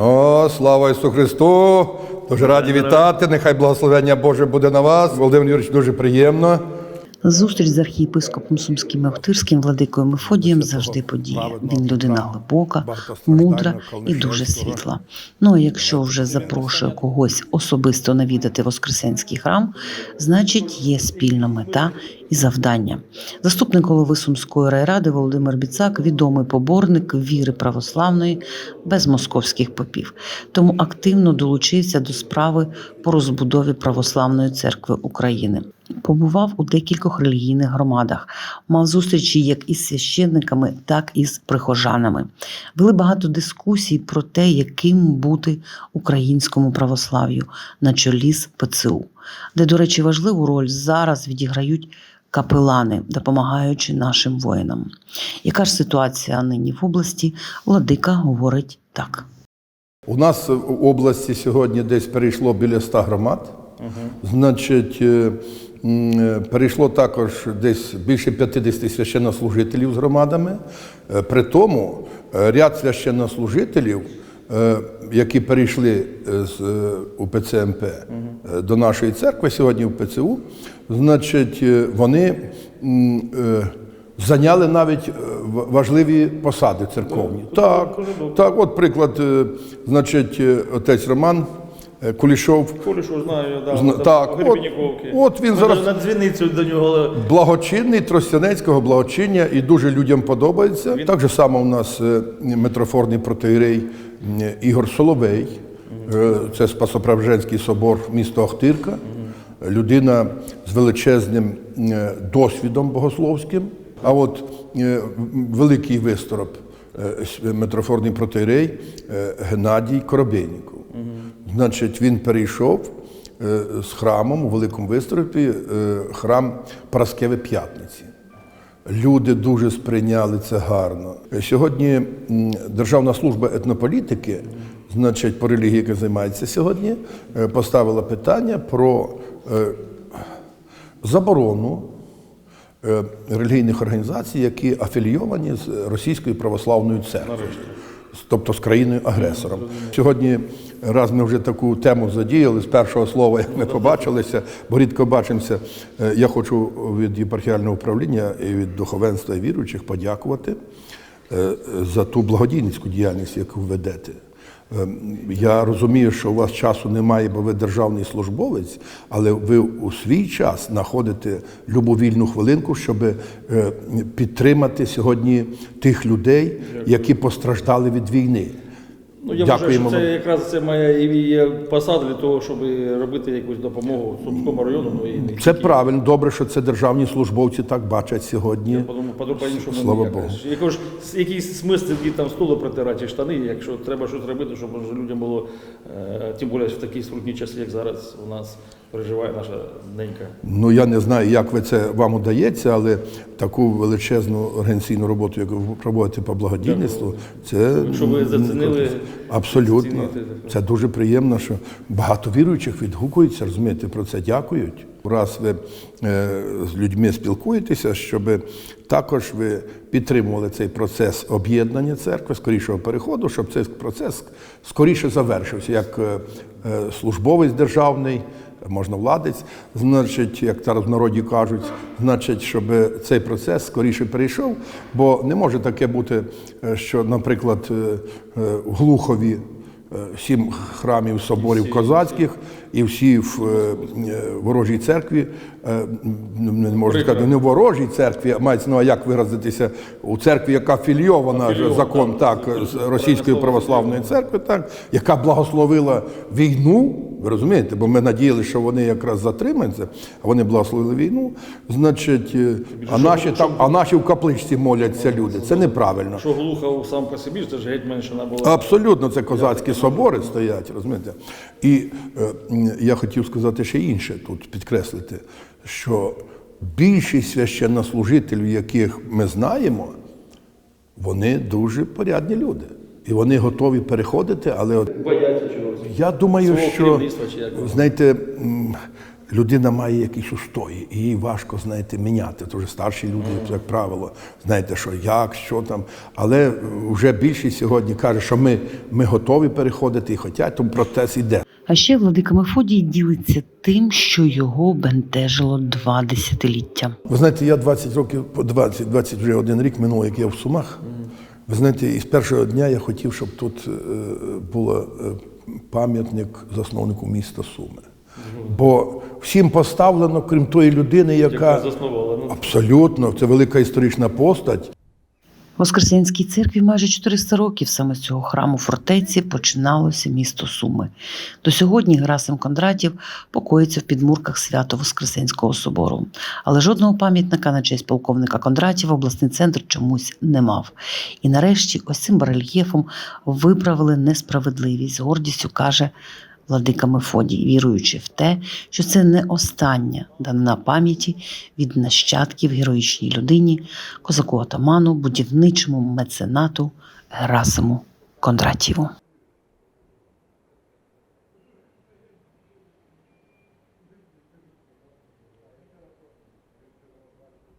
О, слава Ісусу Христу! Дуже раді вітати. Нехай благословення Боже буде на вас. Володимир Юрійович, дуже приємно. Зустріч з архієпископом Сумським Охтирським владикою Мефодієм завжди подія. Він людина глибока, мудра і дуже світла. Ну а якщо вже запрошує когось особисто навідати Воскресенський храм, значить є спільна мета і завдання. Заступник голови Сумської райради Володимир Біцак відомий поборник віри православної без московських попів, тому активно долучився до справи по розбудові православної церкви України. Побував у декількох релігійних громадах, мав зустрічі як із священниками, так і з прихожанами. Вели багато дискусій про те, яким бути українському православ'ю на чолі з ПЦУ, де, до речі, важливу роль зараз відіграють капелани, допомагаючи нашим воїнам. Яка ж ситуація нині в області? Владика говорить так. У нас в області сьогодні десь перейшло біля 100 громад. Значить, е, м, е, перейшло також десь більше 50 священнослужителів з громадами. Е, При тому е, ряд священнослужителів, е, які перейшли е, з е, УПЦ МП е, до нашої церкви сьогодні в ПЦУ, значить, е, вони е, зайняли навіть е, важливі посади церковні. Так, так, от приклад, е, значить, е, отець Роман е, Кулішов. Кулішу знаю, да, Зна- так, от- от він Ми зараз- на дзвіницю до нього. Благочинний Тростянецького благочиння і дуже людям подобається. Так же само у нас е, митрофорний протеєрей Ігор Соловей. Е, Це Спасоправженський собор міста Охтирка. Людина з величезним досвідом богословським. А от великий вистороп митрофорний протеєрей Геннадій Коробейніков. Значить, він перейшов е, з храмом у Великому Вистропі, е, храм Праскеви П'ятниці. Люди дуже сприйняли це гарно. Сьогодні Державна служба етнополітики, значить, по релігії, яка займається сьогодні, е, поставила питання про заборону релігійних організацій, які афілійовані з Російською православною церквою, тобто з країною-агресором. Сьогодні, раз ми вже таку тему задіяли з першого слова, як ми побачилися, бо рідко бачимося, е, я хочу від єпархіального управління і від духовенства і віруючих подякувати е, за ту благодійницьку діяльність, яку ведете. Ем, Я розумію, що у вас часу немає, бо ви державний службовець, але ви у свій час знаходите любовільну хвилинку, щоб е, підтримати сьогодні тих людей, які постраждали від війни. Ну, я вважаю, що це якраз це моя і є посада для того, щоб робити якусь допомогу Сумському району. Ну, і не Це тільки. правильно, добре, що це державні службовці так бачать сьогодні. Подумаю, по- по-іншому Слава ніяк. Богу. Якось, якийсь смисл сидіти там стуло протирати, штани, якщо треба щось робити, щоб людям було, е, тим більше в такі скрутні часи, як зараз у нас переживає наша ненька. Ну я не знаю, як ви це вам удається, але таку величезну організаційну роботу, яку ви проводите по благодійництву, це Якщо ви зацінили, абсолютно. Це дуже приємно, що багато віруючих відгукуються, розумієте, про це дякують. Раз ви е, з людьми спілкуєтеся, щоб також ви підтримували цей процес об'єднання церкви, скорішого переходу, щоб цей процес скоріше завершився, як е, е, службовець державний, можновладець, значить, як зараз в народі кажуть, значить, щоб цей процес скоріше перейшов, бо не може таке бути, е, що, наприклад, е, е, Глухові сім храмів соборів козацьких і всі в е, е, ворожій церкві, е, не можу сказати, не в ворожій церкві, а мається ну, а як виразитися у церкві, яка фільйована закон так з російської православної церкви, так яка благословила війну. Ви розумієте, бо ми надіялися, що вони якраз затримаються, а вони благословили війну. Значить, е, а наші там, а наші в капличці моляться люди. Це неправильно. Що Глухов сам по собі, це ж гетьманщина була. Абсолютно, це козацькі собори стоять, розумієте? І е, я хотів сказати ще інше тут, підкреслити, що більшість священнослужителів, яких ми знаємо, вони дуже порядні люди. І вони готові переходити, але от Бояться чогось. я думаю, Свого що знаєте, людина має якісь устої, і їй важко, знаєте, міняти. Вже старші люди, як правило, знаєте, що як, що там. Але вже більшість сьогодні каже, що ми, ми готові переходити і хочуть, тому процес іде. А ще владика Мефодій ділиться тим, що його бентежило два десятиліття. Ви знаєте, я 20 років, по 20, 20 вже один рік минуло, як я в Сумах. Ви знаєте, і з першого дня я хотів, щоб тут е, був пам'ятник засновнику міста Суми. Бо всім поставлено, крім тої людини, Яка яка заснувала. Ну, абсолютно це велика історична постать. Воскресенській церкві майже 400 років саме з цього храму фортеці починалося місто Суми. До сьогодні Герасим Кондратів покоїться в підмурках свято Воскресенського собору. Але жодного пам'ятника на честь полковника Кондратєва обласний центр чомусь не мав. І нарешті ось цим барельєфом виправили несправедливість. З гордістю каже владика Мефодій, віруючи в те, що це не остання данина пам'яті від нащадків героїчній людині, козаку атаману, будівничому меценату Герасиму Кондратіву.